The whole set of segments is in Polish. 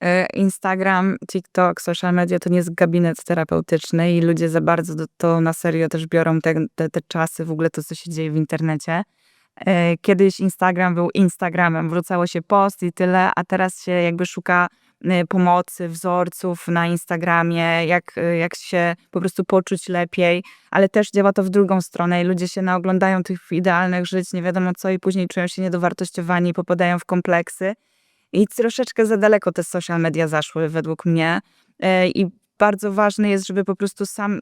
E, Instagram, TikTok, social media to nie jest gabinet terapeutyczny i ludzie za bardzo to na serio też biorą te, te, te czasy, w ogóle to, co się dzieje w internecie. E, Kiedyś Instagram był Instagramem, wrzucało się post i tyle, a teraz się jakby szuka e, pomocy, wzorców na Instagramie, jak, jak się po prostu poczuć lepiej, ale też działa to w drugą stronę i ludzie się naoglądają tych idealnych żyć, nie wiadomo co i później czują się niedowartościowani, popadają w kompleksy. I troszeczkę za daleko te social media zaszły według mnie. E, I bardzo ważne jest, żeby po prostu sam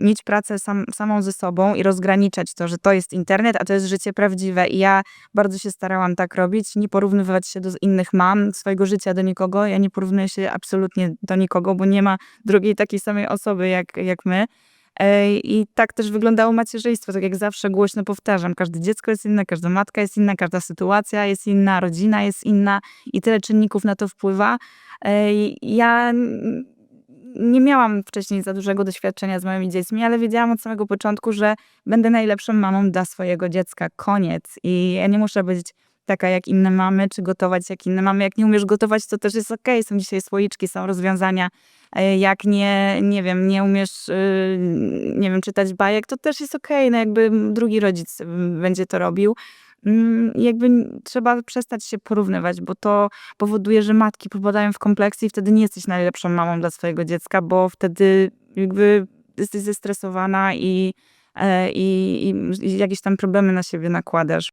mieć pracę sam, samą ze sobą i rozgraniczać to, że to jest internet, a to jest życie prawdziwe. I ja bardzo się starałam tak robić, nie porównywać się do innych mam, swojego życia do nikogo. Ja nie porównuję się absolutnie do nikogo, bo nie ma drugiej takiej samej osoby jak, jak my. I tak też wyglądało macierzyństwo, tak jak zawsze głośno powtarzam. Każde dziecko jest inne, każda matka jest inna, każda sytuacja jest inna, rodzina jest inna i tyle czynników na to wpływa. Ja nie miałam wcześniej za dużego doświadczenia z moimi dziećmi, ale wiedziałam od samego początku, że będę najlepszą mamą dla swojego dziecka. Koniec. I ja nie muszę być taka jak inne mamy, czy gotować jak inne mamy. Jak nie umiesz gotować, to też jest okej. Są dzisiaj słoiczki, są rozwiązania. E, Jak nie, nie wiem, nie umiesz, y, nie wiem, czytać bajek, to też jest okej. No jakby drugi rodzic będzie to robił. Mm, Jakby trzeba przestać się porównywać, bo to powoduje, że matki popadają w kompleksy i wtedy nie jesteś najlepszą mamą dla swojego dziecka, bo wtedy jakby jesteś zestresowana i, e, i, i jakieś tam problemy na siebie nakładasz.